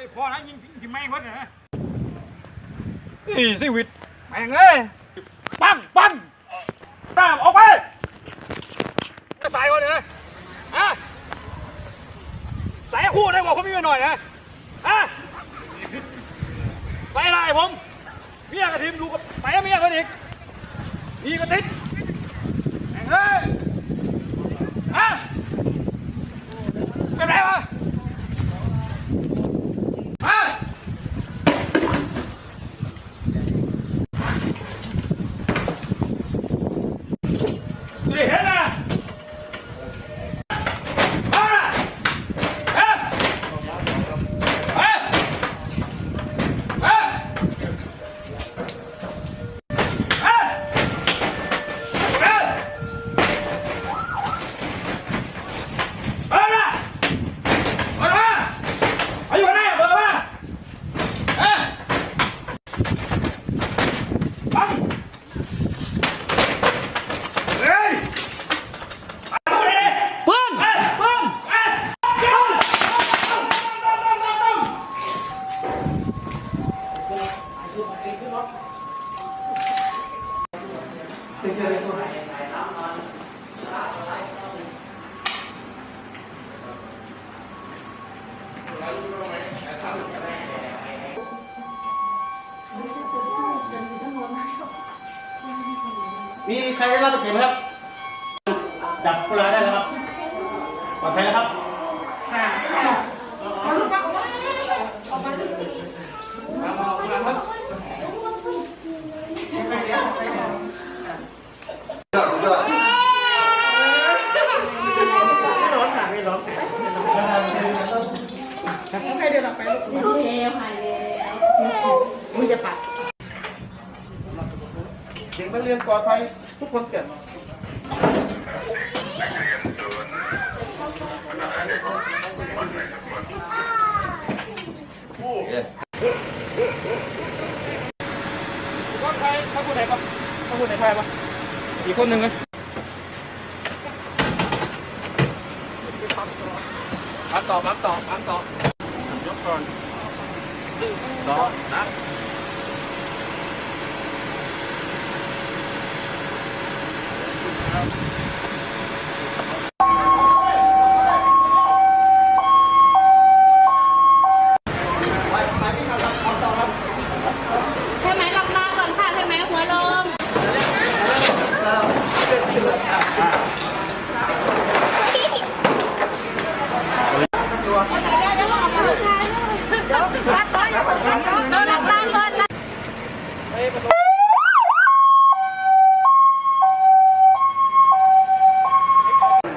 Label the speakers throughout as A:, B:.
A: อ้ยพอนะยิงยิงแม่งเพิ่นนะนี่ชีวิตแม่งเอ้ยปังปังตามออกไปจะตายวะเนี่ยฮะใส่คู่ได้บอกผมมีไว้หน่อยนะฮะใส่ได้ผมเมียกับทีมดูกับใส่เมียเขาอีกมีกระติดแม่งเอ้ยฮะเป็นไรวะ ฮะ นี่เมี
B: ใครได้รับบาดเจ็บไหมครับ ดับผู้ร้ายได้แล้วครับปลอดภัยแล้วครับ เด็กนักเรียนปลอดภัยทุกคนเกิด
A: คนไทยเขาพูดไหนปะเขาพูดไหนไทยปะอีกคนหนึ่งเลยพักต่อพักต่อพักต่อ กก่อนต่อนะ
C: ใช่ไหมหลับตาก่อนค่ะใช่ไหมหัวลง เราหลับตาก่อนนะ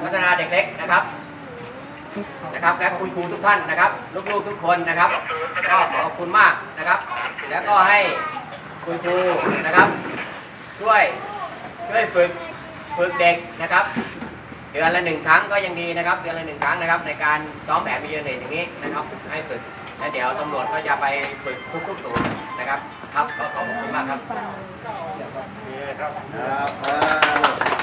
D: พัฒนา เด็กเล็กนะครับนะครับและคุณครูทุกท่านนะครับลูกๆทุกคนนะครับ ก็ขอบคุณมากนะครับ แล้วก็ให้คุณครูนะครับ ช่วยช่วยฝึกฝึกเด็กนะครับ เดือนละหนึ่งครั้งก็ยังดีนะครับ เดือนละหนึ่งครั้งนะครับ ในการซ้อมแบบมีเยนเนตอย่างนี้นะครับ ให้ฝึกแล้วเดี๋ยวตำรวจก็จะไปฝึกทุกๆศูนย์นะครับ ครับก็ขอบคุณมากครับ
B: ครับ